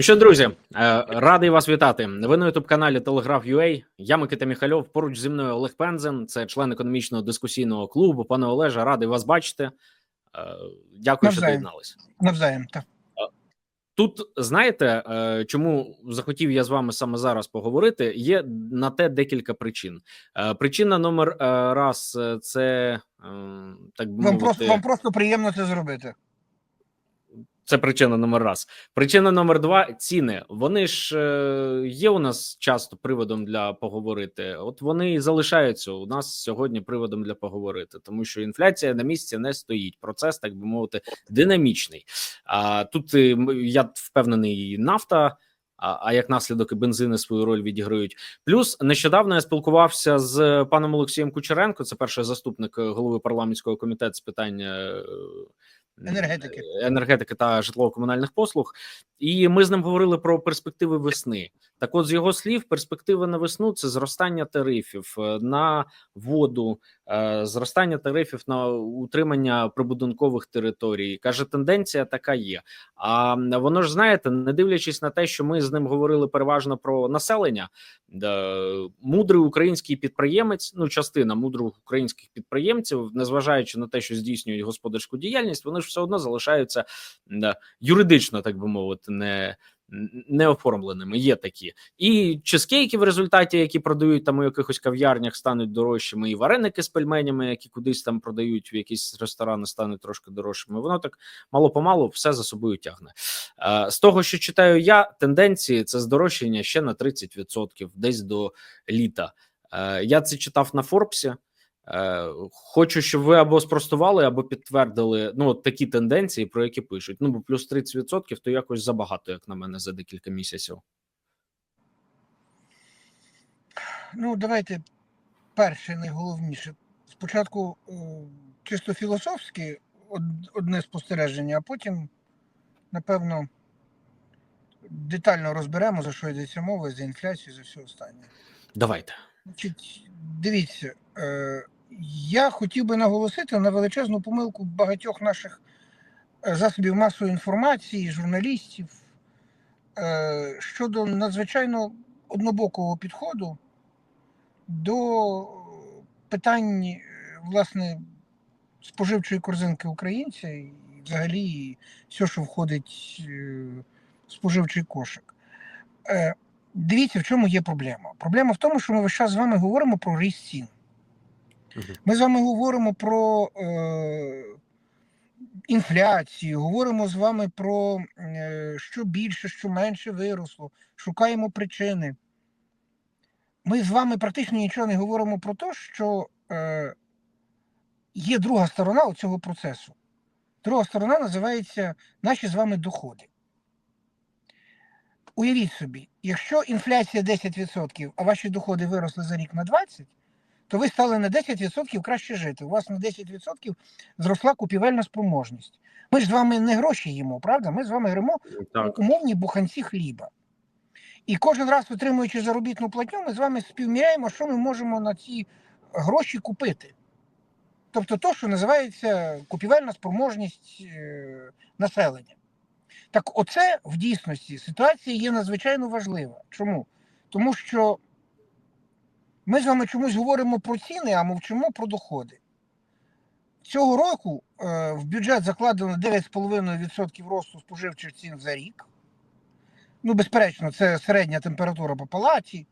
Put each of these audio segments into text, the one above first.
Ну що, друзі, е, радий вас вітати. Ви на ютуб каналі Телеграф.ua. Я Микита Міхальов. Поруч зі мною Олег Пензен, це член економічного дискусійного клубу. Пане Олеже, радий вас бачити. Е, Дякую, що доєдналися. Навзаєм, так. Тут знаєте, е, чому захотів я з вами саме зараз поговорити? Є на те декілька причин. Е, Причина номер е, раз е, це е, так би Вам мовити, просто, вам просто приємно це зробити. Це причина номер раз. Причина номер два ціни. Вони ж е, є у нас часто приводом для поговорити. От вони і залишаються у нас сьогодні приводом для поговорити, тому що інфляція на місці не стоїть. Процес, так би мовити, динамічний. А тут е, я впевнений, нафта. А, а як наслідок і бензини свою роль відіграють. Плюс нещодавно я спілкувався з паном Олексієм Кучеренко, це перший заступник е, голови парламентського комітету з питання е, Енергетики. енергетики та житлово-комунальних послуг. І ми з ним говорили про перспективи весни. Так, от з його слів, перспективи на весну це зростання тарифів е, на воду, е, зростання тарифів на утримання прибудинкових територій. каже, тенденція така є. А воно ж знаєте, не дивлячись на те, що ми з ним говорили переважно про населення, мудрий український підприємець, ну частина мудрих українських підприємців, незважаючи на те, що здійснюють господарську діяльність, вони ж все одно залишаються юридично, так би мовити, не. Не оформленими є такі, і чизкейки в результаті, які продають там у якихось кав'ярнях, стануть дорожчими, і вареники з пельменями, які кудись там продають в якісь ресторани, стануть трошки дорожчими. Воно так мало помалу все за собою тягне. Е, З того, що читаю я, тенденції це здорожчання ще на 30%, десь до літа. Е, Я це читав на Форбсі. Е, Хочу, щоб ви або спростували, або підтвердили ну от такі тенденції, про які пишуть. Ну бо плюс 30% то якось забагато, як на мене, за декілька місяців. Ну, давайте перше, найголовніше. Спочатку е, чисто філософське одне спостереження, а потім, напевно, детально розберемо, за що йдеться мова, за інфляцію, за все останнє. Давайте. Значить, дивіться, е, я хотів би наголосити на величезну помилку багатьох наших е, засобів масової інформації, журналістів е, щодо надзвичайно однобокого підходу до питань е, власне споживчої корзинки українця і взагалі все, що входить в споживчий кошик. Дивіться, в чому є проблема. Проблема в тому, що ми весь час з вами говоримо про ріст цін. Ми з вами говоримо про е, інфляцію, говоримо з вами про е, що більше, що менше виросло, шукаємо причини. Ми з вами практично нічого не говоримо про те, що е, є друга сторона цього процесу. Друга сторона називається наші з вами доходи. Уявіть собі, якщо інфляція 10%, а ваші доходи виросли за рік на 20%, то ви стали на 10% краще жити. У вас на 10% зросла купівельна спроможність. Ми ж з вами не гроші їмо, правда? Ми з вами гримо Так. умовні буханці хліба. І кожен раз, отримуючи заробітну платню, ми з вами співміряємо, що ми можемо на ці гроші купити. Тобто то, що називається купівельна спроможність е, населення. Так, оце в дійсності ситуація є надзвичайно важлива. Чому? Тому що ми з вами чомусь говоримо про ціни, а мовчимо про доходи. Цього року е, в бюджет закладено 9,5% росту споживчих цін за рік. Ну, безперечно, це середня температура по палаті.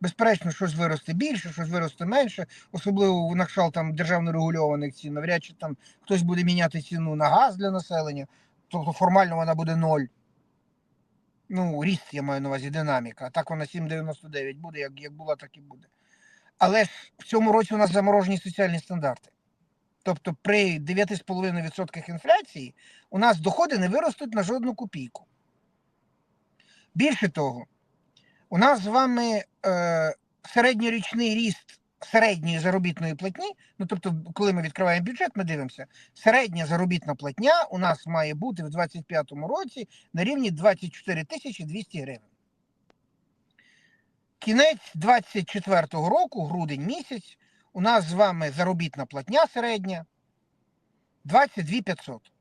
Безперечно, щось виросте більше, щось виросте менше, особливо на кшталт там державно регульованих цін. Навряд чи там хтось буде міняти ціну на газ для населення, тобто формально вона буде ноль. Ну, ріст, я маю на увазі динаміка. А так вона 7,99 буде, як, як була, так і буде. Але ж в цьому році у нас заморожені соціальні стандарти. Тобто при 9,5% інфляції у нас доходи не виростуть на жодну копійку. Більше того, у нас з вами е, середньорічний ріст середньої заробітної платні. Ну тобто, коли ми відкриваємо бюджет, ми дивимося, середня заробітна платня у нас має бути в 2025 році на рівні 24 тисячі 200 гривень. Кінець 24 року, грудень місяць, у нас з вами заробітна платня середня 22 500.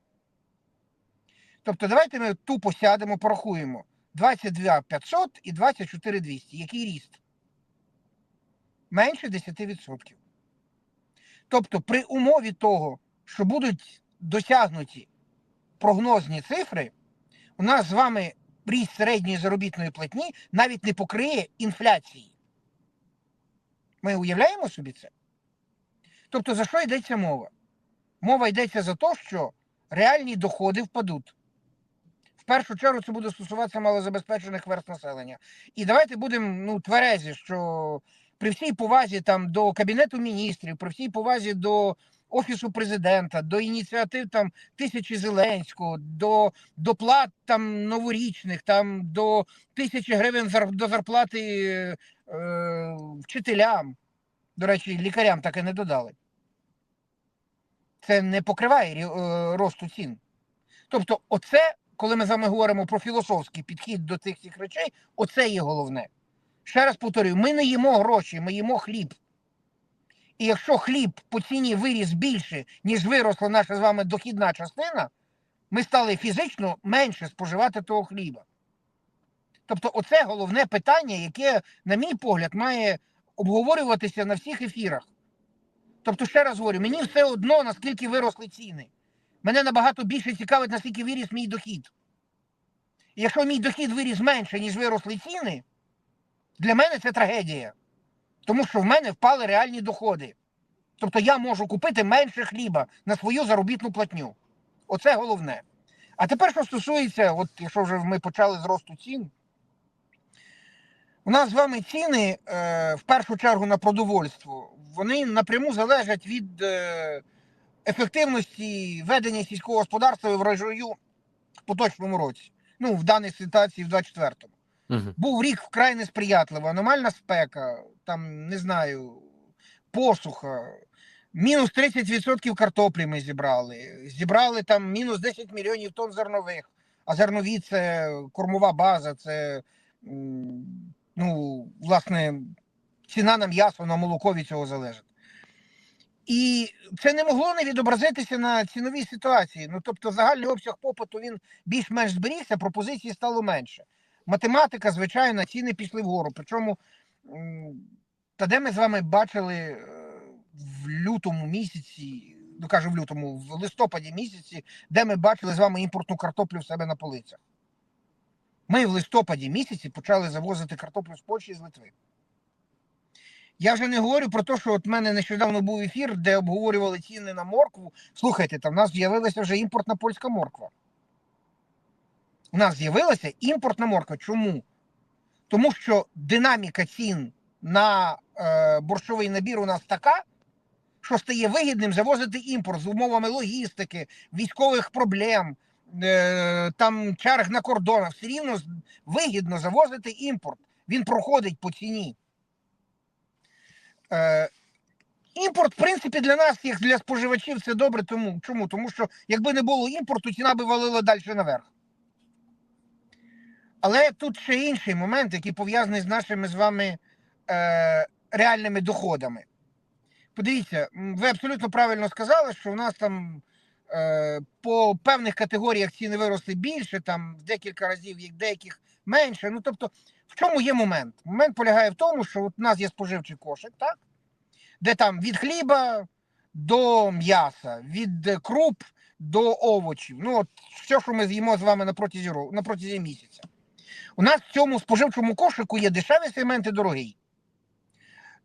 Тобто, давайте ми тупо сядемо, порахуємо. 22 500 і 24 200. Який ріст? Менше 10%. Тобто, при умові того, що будуть досягнуті прогнозні цифри, у нас з вами ріст середньої заробітної платні навіть не покриє інфляції. Ми уявляємо собі це? Тобто, за що йдеться мова? Мова йдеться за те, що реальні доходи впадуть. В першу чергу це буде стосуватися малозабезпечених верст населення. І давайте будемо ну, тверезі, що при всій повазі там, до Кабінету міністрів, при всій повазі до Офісу президента, до ініціатив там тисячі Зеленського, до доплат там новорічних, там до тисячі гривень зар- до зарплати е, вчителям. До речі, лікарям так і не додали. Це не покриває е, росту цін. Тобто, оце, коли ми з вами говоримо про філософський підхід до цих всіх речей, оце є головне. Ще раз повторюю, ми не їмо гроші, ми їмо хліб. І якщо хліб по ціні виріс більше, ніж виросла наша з вами дохідна частина, ми стали фізично менше споживати того хліба. Тобто, оце головне питання, яке, на мій погляд, має обговорюватися на всіх ефірах. Тобто, ще раз говорю, мені все одно, наскільки виросли ціни. Мене набагато більше цікавить, наскільки виріс мій дохід. І якщо мій дохід виріс менше, ніж виросли ціни, для мене це трагедія. Тому що в мене впали реальні доходи. Тобто я можу купити менше хліба на свою заробітну платню. Оце головне. А тепер, що стосується, от якщо вже ми почали з росту цін, у нас з вами ціни е, в першу чергу на продовольство, вони напряму залежать від е, ефективності ведення сільського господарства і врожаю в поточному році. Ну, в даній ситуації в 24-му. Угу. Був рік вкрай несприятливий, аномальна спека, там, не знаю, посуха. Мінус 30% картоплі ми зібрали. Зібрали там мінус 10 мільйонів тонн зернових. А зернові це кормова база, це ну, власне, ціна на м'ясо, на молоко від цього залежить. І це не могло не відобразитися на ціновій ситуації. Ну, тобто, загальний обсяг попиту він більш-менш зберігся, пропозиції стало менше математика, звичайно, ціни пішли вгору. Причому, та де ми з вами бачили е, в лютому місяці, ну кажу в лютому, в листопаді місяці, де ми бачили з вами імпортну картоплю в себе на полицях. Ми в листопаді місяці почали завозити картоплю з Польщі і з Литви. Я вже не говорю про те, що от мене нещодавно був ефір, де обговорювали ціни на моркву. Слухайте, там в нас з'явилася вже імпортна польська морква. У нас з'явилася імпортна морква. Чому? Тому що динаміка цін на е, борщовий набір у нас така, що стає вигідним завозити імпорт з умовами логістики, військових проблем, е, там черг на кордонах. Все рівно вигідно завозити імпорт. Він проходить по ціні. Е, імпорт, в принципі, для нас, як для споживачів, це добре. Тому, чому? Тому що якби не було імпорту, ціна би валила далі наверх. Але тут ще інший момент, який пов'язаний з нашими з вами е, реальними доходами. Подивіться, ви абсолютно правильно сказали, що у нас там е, по певних категоріях ціни виросли більше, там в декілька разів, як деяких менше. Ну тобто, в чому є момент? Момент полягає в тому, що от у нас є споживчий кошик, так? де там від хліба до м'яса, від круп до овочів. Ну, от все, що ми з'їмо з вами на на протязі місяця. У нас в цьому споживчому кошику є дешевий сегмент і дорогий.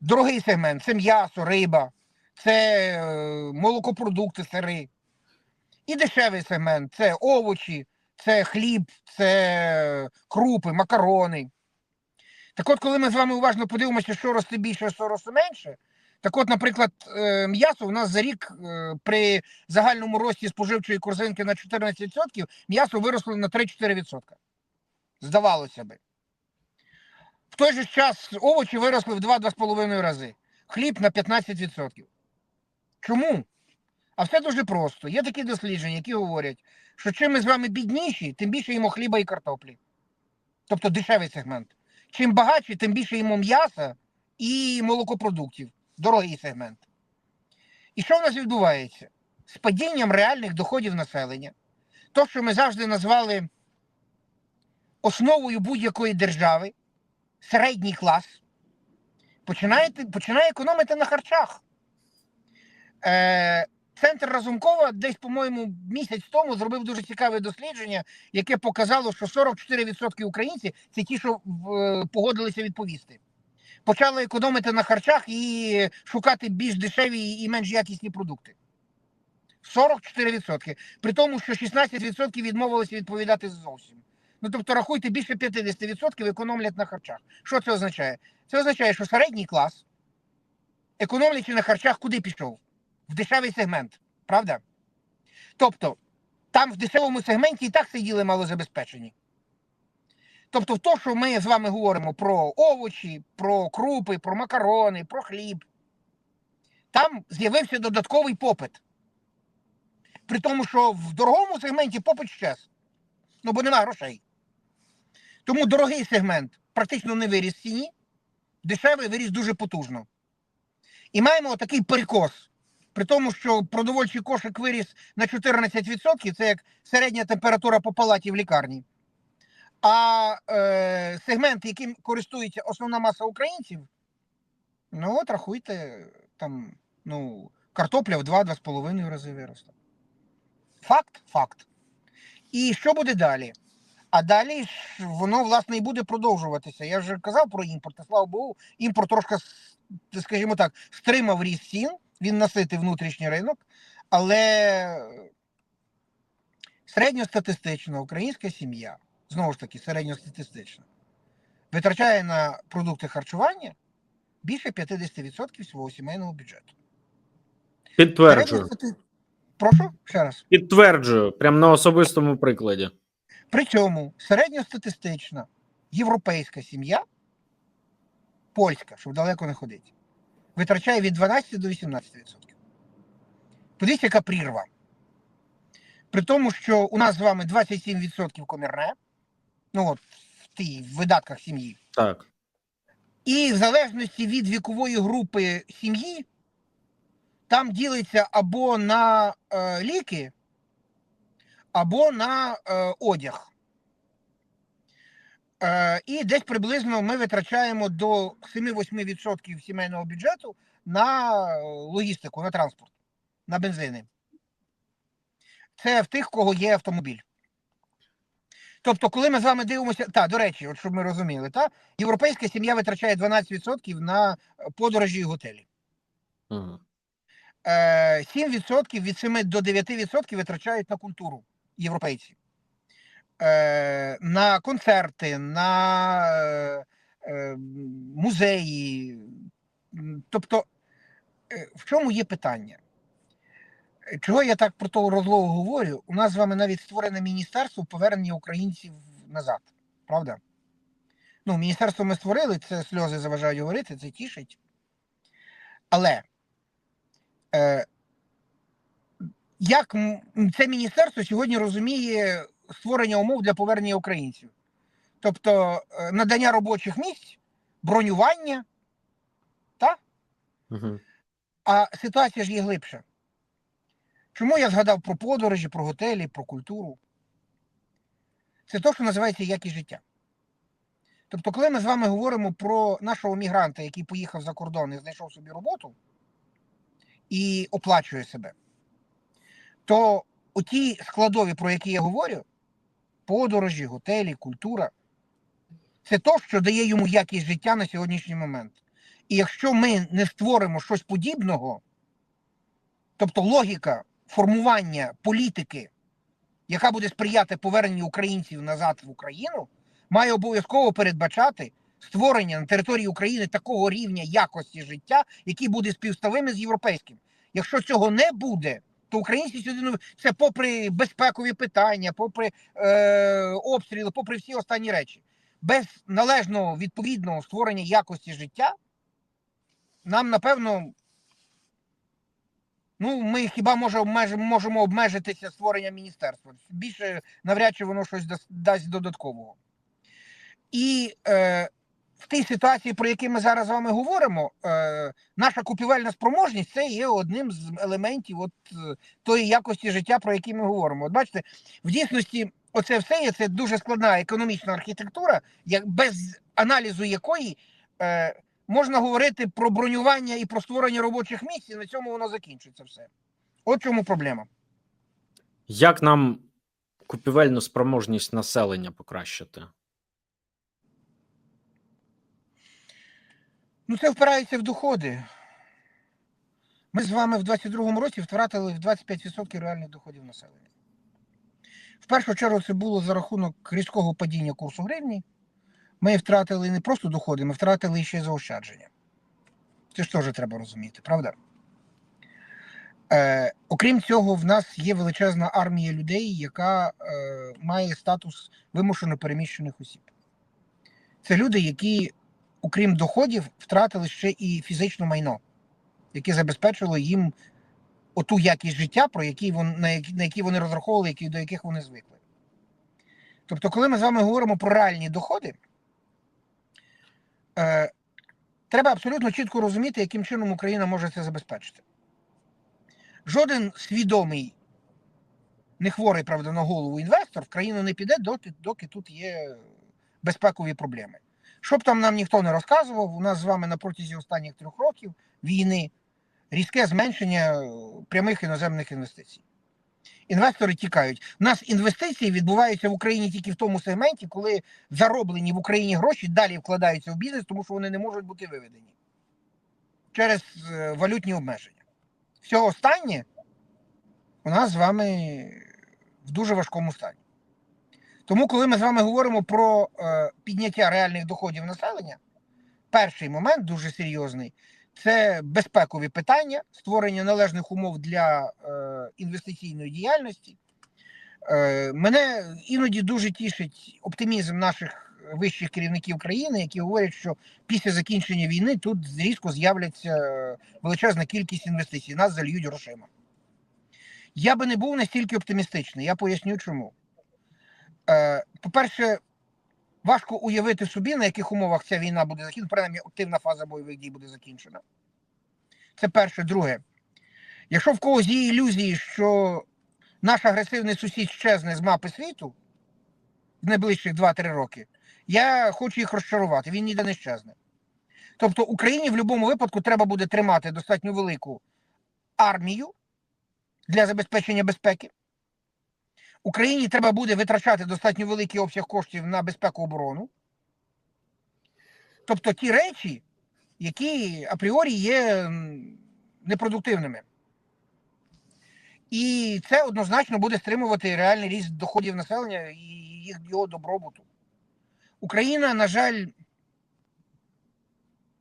Дорогий сегмент це м'ясо, риба, це е, молокопродукти, сири. І дешевий сегмент це овочі, це хліб, це крупи, макарони. Так от, коли ми з вами уважно подивимося, що росте більше, що росте менше, так от, наприклад, е, м'ясо у нас за рік е, при загальному рості споживчої корзинки на 14%, м'ясо виросло на 3-4%. Здавалося би. В той же час овочі виросли в 2-2,5 рази. Хліб на 15%. Чому? А все дуже просто. Є такі дослідження, які говорять, що чим ми з вами бідніші, тим більше їмо хліба і картоплі. Тобто дешевий сегмент. Чим багатші, тим більше їмо м'яса і молокопродуктів. Дорогий сегмент. І що в нас відбувається? З падінням реальних доходів населення, то, що ми завжди назвали основою будь-якої держави, середній клас, починає, починає економити на харчах. Е, Центр Разумкова десь, по-моєму, місяць тому зробив дуже цікаве дослідження, яке показало, що 44% українців це ті, що погодилися відповісти. Почали економити на харчах і шукати більш дешеві і менш якісні продукти. 44%. При тому, що 16% відмовилися відповідати зовсім. Ну тобто, рахуйте, більше 50% економлять на харчах. Що це означає? Це означає, що середній клас, економлячи на харчах, куди пішов? В дешевий сегмент, правда? Тобто, там в дешевому сегменті і так сиділи малозабезпечені. Тобто, то, що ми з вами говоримо про овочі, про крупи, про макарони, про хліб, там з'явився додатковий попит. При тому, що в дорогому сегменті попит щез. Ну, бо нема грошей. Тому дорогий сегмент практично не виріс в ціні, дешевий виріс дуже потужно. І маємо такий перекос. При тому, що продовольчий кошик виріс на 14%, це як середня температура по палаті в лікарні. А е, сегмент, яким користується основна маса українців, ну от рахуйте, там, ну, картопля в 2-2,5 рази виросла. Факт, факт. І що буде далі? А далі воно, власне, і буде продовжуватися. Я вже казав про імпорт, і слава Богу, імпорт трошки, скажімо так, стримав ріст цін, він наситив внутрішній ринок, але середньостатистична українська сім'я, знову ж таки, середньостатистична, витрачає на продукти харчування більше 50% свого сімейного бюджету. Підтверджую. Прошу ще раз. Підтверджую, прямо на особистому прикладі. При цьому середньостатистична європейська сім'я, польська, щоб далеко не ходити, витрачає від 12 до 18%. Подивіться, яка прірва. При тому, що у нас з вами 27% комірне, ну от в тій видатках сім'ї. Так. І в залежності від вікової групи сім'ї, там ділиться або на е, ліки, або на е, одяг. Е, і десь приблизно ми витрачаємо до 7-8% сімейного бюджету на е, логістику, на транспорт, на бензини. Це в тих, кого є автомобіль. Тобто, коли ми з вами дивимося, та, до речі, от щоб ми розуміли, та, європейська сім'я витрачає 12% на е, подорожі і готелі. Е, 7% від 7 до 9% витрачають на культуру європейці. Е, На концерти, на е, е, музеї. Тобто, в чому є питання? Чого я так про ту розлогу говорю? У нас з вами навіть створене міністерство повернення українців назад. Правда? Ну, міністерство ми створили, це сльози заважають говорити, це тішить. Але як це міністерство сьогодні розуміє створення умов для повернення українців? Тобто е, надання робочих місць, бронювання, та? Угу. а ситуація ж є глибша. Чому я згадав про подорожі, про готелі, про культуру? Це те, що називається якість життя. Тобто, коли ми з вами говоримо про нашого мігранта, який поїхав за кордон і знайшов собі роботу і оплачує себе, то оті складові, про які я говорю, подорожі, готелі, культура, це то, що дає йому якість життя на сьогоднішній момент. І якщо ми не створимо щось подібного, тобто логіка формування політики, яка буде сприяти поверненню українців назад в Україну, має обов'язково передбачати створення на території України такого рівня якості життя, який буде співставими з європейським. Якщо цього не буде, то українці сюди це попри безпекові питання, попри е, обстріли, попри всі останні речі, без належного відповідного створення якості життя, нам напевно. Ну, ми хіба може обмеж... можемо обмежитися створенням міністерства. Більше навряд чи воно щось дасть додаткового. І е, в тій ситуації, про які ми зараз з вами говоримо, е, наша купівельна спроможність це є одним з елементів от, е, тої якості життя, про які ми говоримо. От бачите, в дійсності оце все є це дуже складна економічна архітектура, як без аналізу якої е, можна говорити про бронювання і про створення робочих місць, і на цьому воно закінчиться все. От чому проблема. Як нам купівельну спроможність населення покращити? Ну, це впирається в доходи. Ми з вами в 22-му році втратили в 25% реальних доходів населення. В першу чергу це було за рахунок різкого падіння курсу гривні. Ми втратили не просто доходи, ми втратили ще й заощадження. Це ж теж треба розуміти, правда? Е, окрім цього, в нас є величезна армія людей, яка е, має статус вимушено переміщених осіб. Це люди, які окрім доходів, втратили ще і фізичне майно, яке забезпечило їм оту якість життя, про які вон, на, які, на які вони розраховували, які, до яких вони звикли. Тобто, коли ми з вами говоримо про реальні доходи, е, треба абсолютно чітко розуміти, яким чином Україна може це забезпечити. Жоден свідомий, не хворий, правда, на голову інвестор в країну не піде, доки, доки тут є безпекові проблеми. Щоб там нам ніхто не розказував, у нас з вами на протязі останніх трьох років війни різке зменшення е, прямих іноземних інвестицій. Інвестори тікають. У нас інвестиції відбуваються в Україні тільки в тому сегменті, коли зароблені в Україні гроші далі вкладаються в бізнес, тому що вони не можуть бути виведені через е, валютні обмеження. Все останнє у нас з вами в дуже важкому стані. Тому, коли ми з вами говоримо про е, підняття реальних доходів населення, перший момент дуже серйозний це безпекові питання, створення належних умов для е, інвестиційної діяльності. Е, мене іноді дуже тішить оптимізм наших вищих керівників країни, які говорять, що після закінчення війни тут різко з'являться величезна кількість інвестицій, нас зальють грошима. Я би не був настільки оптимістичний, я поясню чому. Е, По-перше, важко уявити собі, на яких умовах ця війна буде закінчена, принаймні активна фаза бойових дій буде закінчена. Це перше. Друге, якщо в когось є ілюзії, що наш агресивний сусід щезне з мапи світу в найближчих 2-3 роки, я хочу їх розчарувати. Він ніде не щезне. Тобто Україні в будь-якому випадку треба буде тримати достатньо велику армію для забезпечення безпеки. Україні треба буде витрачати достатньо великий обсяг коштів на безпеку оборону. Тобто ті речі, які апріорі є непродуктивними. І це однозначно буде стримувати реальний ріст доходів населення і їх його добробуту. Україна, на жаль,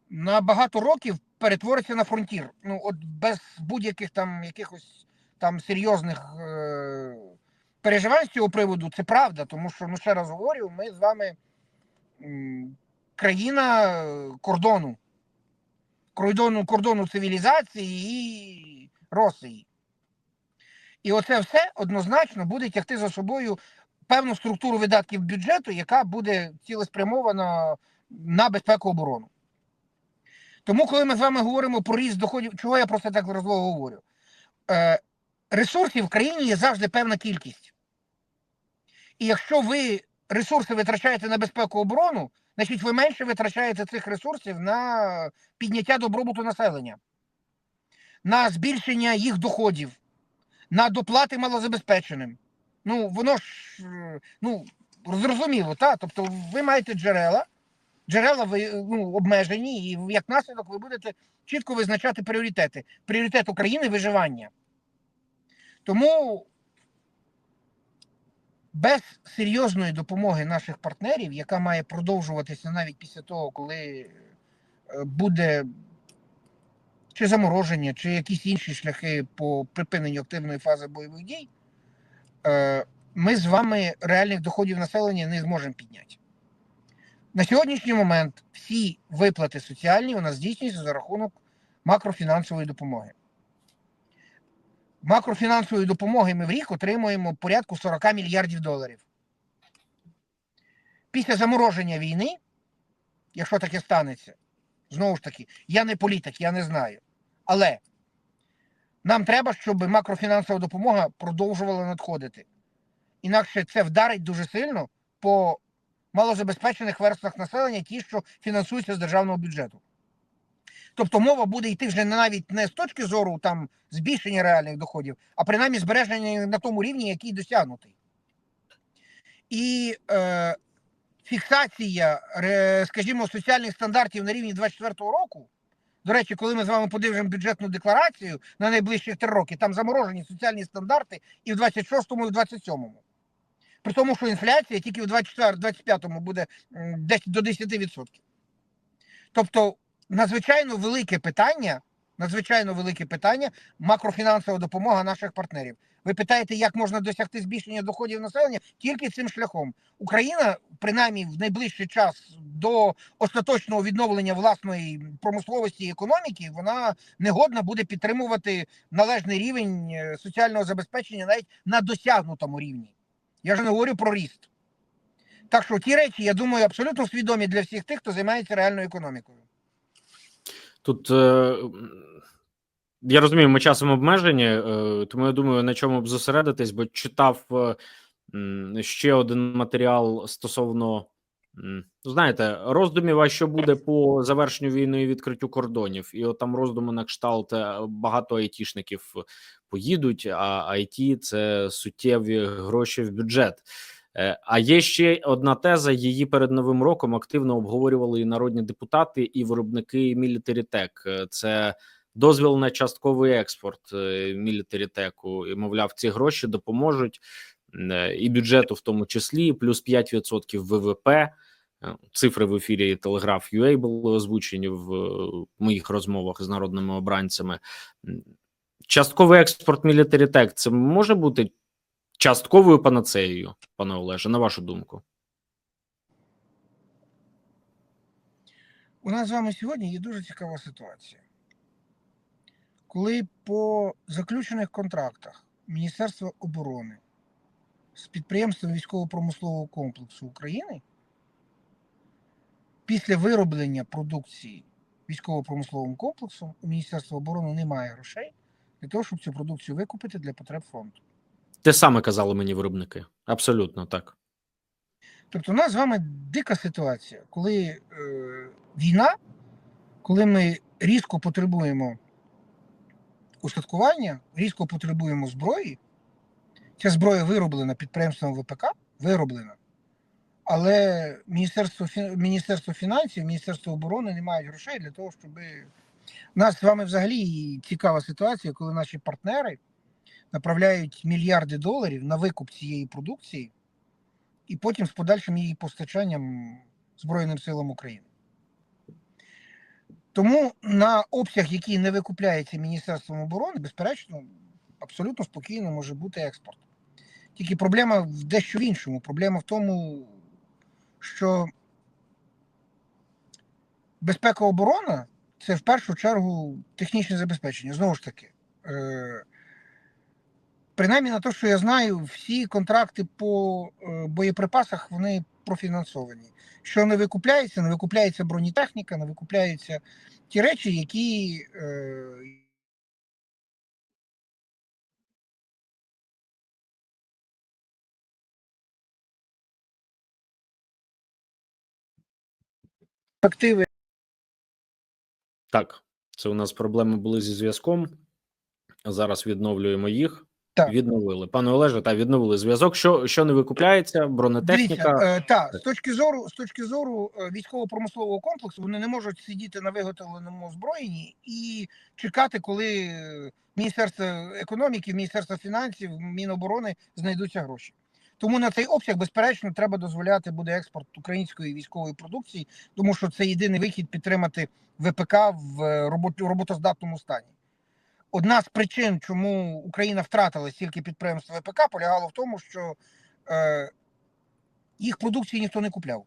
на багато років перетвориться на фронтір. Ну, от без будь-яких там якихось там серйозних е- переживань з цього приводу, це правда, тому що, ну ще раз говорю, ми з вами країна е, кордону, кордону, кордону цивілізації і Росії. І оце все однозначно буде тягти за собою певну структуру видатків бюджету, яка буде цілеспрямована на безпеку оборону. Тому, коли ми з вами говоримо про ріст доходів, чого я просто так розлого говорю? Е, ресурсів в країні є завжди певна кількість. І якщо ви ресурси витрачаєте на безпеку оборону, значить ви менше витрачаєте цих ресурсів на підняття добробуту населення, на збільшення їх доходів, на доплати малозабезпеченим. Ну, воно ж ну, зрозуміло, так? Тобто ви маєте джерела, джерела ви ну, обмежені, і як наслідок ви будете чітко визначати пріоритети. Пріоритет України виживання. Тому без серйозної допомоги наших партнерів, яка має продовжуватися навіть після того, коли е, буде чи замороження, чи якісь інші шляхи по припиненню активної фази бойових дій, е, ми з вами реальних доходів населення не зможемо підняти. На сьогоднішній момент всі виплати соціальні у нас здійснюються за рахунок макрофінансової допомоги. Макрофінансової допомоги ми в рік отримуємо порядку 40 мільярдів доларів. Після замороження війни, якщо таке станеться, знову ж таки, я не політик, я не знаю. Але нам треба, щоб макрофінансова допомога продовжувала надходити. інакше це вдарить дуже сильно по малозабезпечених верствах населення, ті, що фінансуються з державного бюджету. Тобто мова буде йти вже навіть не з точки зору там збільшення реальних доходів, а принаймні збереження на тому рівні, який досягнутий. І е, фіксація, ре- скажімо, соціальних стандартів на рівні 24-го року. До речі, коли ми з вами подивимо бюджетну декларацію на найближчі три роки, там заморожені соціальні стандарти і в 26-му, і в 27-му. При тому, що інфляція тільки в 24-25 буде м, десь до 10%. Тобто, надзвичайно велике питання, надзвичайно велике питання макрофінансова допомога наших партнерів. Ви питаєте, як можна досягти збільшення доходів населення? Тільки цим шляхом. Україна, принаймні в найближчий час до остаточного відновлення власної промисловості і економіки, вона негодна буде підтримувати належний рівень е, соціального забезпечення навіть на досягнутому рівні. Я ж не говорю про ріст. Так що ті речі, я думаю, абсолютно свідомі для всіх тих, хто займається реальною економікою. Тут е, я розумію, ми часом обмежені, е, тому я думаю, на чому б зосередитись, бо читав е, ще один матеріал стосовно. Знаєте, роздумів, а що буде по завершенню війни і відкриттю кордонів, і от там роздуми на кшталт е, багато айтішників поїдуть, а IT – це суттєві гроші в бюджет. Е, А є ще одна теза. Її перед новим роком активно обговорювали і народні депутати, і виробники Tech. Е, Це дозвіл на частковий експорт Military Tech. І мовляв, ці гроші допоможуть е, і бюджету, в тому числі, плюс 5% ВВП. Е, Цифри в ефірі Телеграф UA були озвучені в е, моїх розмовах з народними обранцями. Частковий експорт Tech – це може бути частковою панацеєю, пане Олеже, на вашу думку? У нас з вами сьогодні є дуже цікава ситуація. Коли по заключених контрактах Міністерства оборони з підприємством військово-промислового комплексу України після вироблення продукції військово-промисловим комплексом у Міністерства оборони немає грошей для того, щоб цю продукцію викупити для потреб фронту. Те саме казали мені виробники. Абсолютно так. Тобто, у нас з вами дика ситуація, коли е, війна, коли ми різко потребуємо устаткування, різко потребуємо зброї. Ця зброя вироблена підприємством ВПК, вироблена. Але Міністерство, Міністерство фінансів, Міністерство оборони не мають грошей для того, щоб. У нас з вами взагалі цікава ситуація, коли наші партнери направляють мільярди доларів на викуп цієї продукції і потім з подальшим її постачанням Збройним силам України. Тому на обсяг, який не викупляється Міністерством оборони, безперечно, абсолютно спокійно може бути експорт. Тільки проблема в дещо в іншому. Проблема в тому, що безпека оборона це в першу чергу технічне забезпечення. Знову ж таки, е, принаймні на те, що я знаю, всі контракти по е, боєприпасах вони профінансовані. Що не викупляється, не викупляється бронетехніка, не викупляються ті речі, які е, перспективи. Так, це у нас проблеми були зі зв'язком. Зараз відновлюємо їх. Так. Відновили. Пане Олеже, та відновили зв'язок. Що, що не викупляється? Бронетехніка. Дивіться, е, та, з точки зору, з точки зору е, військово-промислового комплексу, вони не можуть сидіти на виготовленому озброєнні і чекати, коли Міністерство економіки, Міністерство фінансів, Міноборони знайдуться гроші. Тому на цей обсяг, безперечно, треба дозволяти буде експорт української військової продукції, тому що це єдиний вихід підтримати ВПК в е, робот- роботоздатному стані. Одна з причин, чому Україна втратила стільки підприємств ВПК, полягало в тому, що е, їх продукції ніхто не купляв.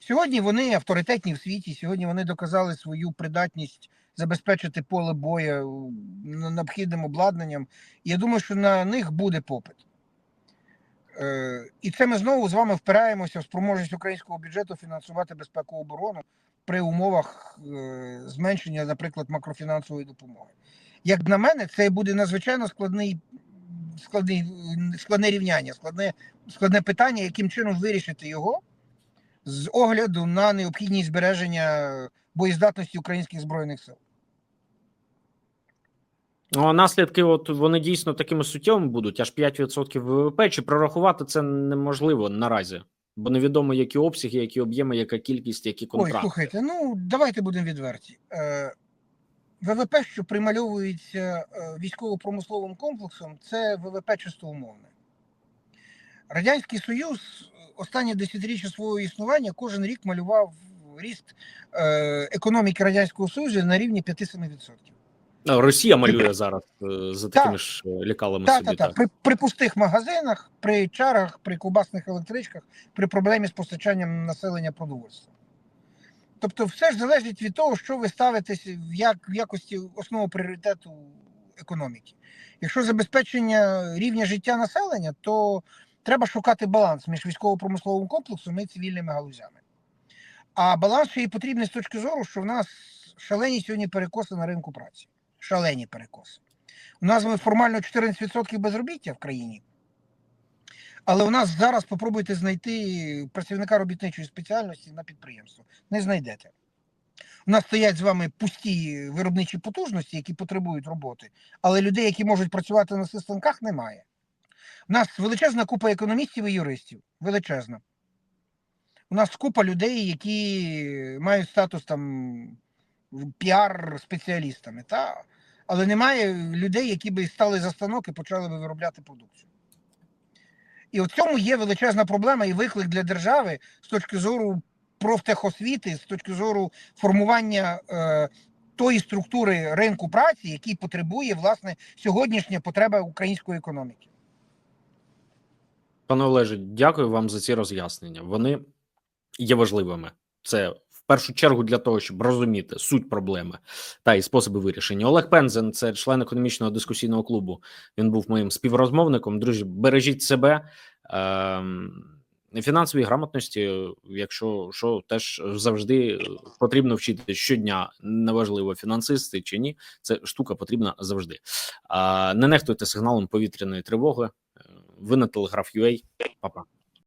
Сьогодні вони авторитетні в світі, сьогодні вони доказали свою придатність забезпечити поле бою необхідним обладнанням. Я думаю, що на них буде попит. Е, І це ми знову з вами впираємося в спроможність українського бюджету фінансувати безпеку оборону при умовах е, зменшення, наприклад, макрофінансової допомоги. Як на мене, це буде надзвичайно складний складний, складне рівняння, складне, складне питання, яким чином вирішити його з огляду на необхідність збереження боєздатності українських збройних сил. Ну, а наслідки, от вони дійсно такими суттєвими будуть, аж 5% ВВП. Чи прорахувати це неможливо наразі? Бо невідомо, які обсяги, які об'єми, яка кількість, які Ой, контракти. слухайте, ну давайте будемо відверті. Е, ВВП, що примальовується е, військово-промисловим комплексом, це ВВП чисто умовне. Радянський Союз е, останнє десятиріччя свого існування кожен рік малював ріст е, економіки Радянського Союзу на рівні 5-7%. Росія малює зараз за такими ж е, лікалами Так, собі. так, так. При, при пустих магазинах, при чарах, при ковбасних електричках, при проблемі з постачанням населення продовольства. Тобто, все ж залежить від того, що ви ставитесь в, як, в якості основного пріоритету економіки. Якщо забезпечення рівня життя населення, то треба шукати баланс між військово-промисловим комплексом і цивільними галузями. А баланс й потрібний з точки зору, що в нас шалені сьогодні перекоси на ринку праці. Шалені перекоси. У нас формально 14% безробіття в країні. Але у нас зараз попробуйте знайти працівника робітничої спеціальності на підприємство. Не знайдете. У нас стоять з вами пусті виробничі потужності, які потребують роботи, але людей, які можуть працювати на цих станках, немає. У нас величезна купа економістів і юристів. Величезна. У нас купа людей, які мають статус там піар-спеціалістами. Та? Але немає людей, які би стали за станок і почали би виробляти продукцію. І в цьому є величезна проблема і виклик для держави з точки зору профтехосвіти, з точки зору формування е, тої структури ринку праці, який потребує власне сьогоднішня потреба української економіки. Пане Олеже, дякую вам за ці роз'яснення. Вони є важливими. Це першу чергу для того, щоб розуміти суть проблеми та і способи вирішення. Олег Пензен, це член економічного дискусійного клубу. Він був моїм співрозмовником. Друзі, бережіть себе. Ем, Фінансовій грамотності, якщо що, теж завжди потрібно вчити щодня, неважливо фінансисти чи ні, це штука потрібна завжди. Не нехтуйте сигналом повітряної тривоги. Ви на телеграф UA. Па-па.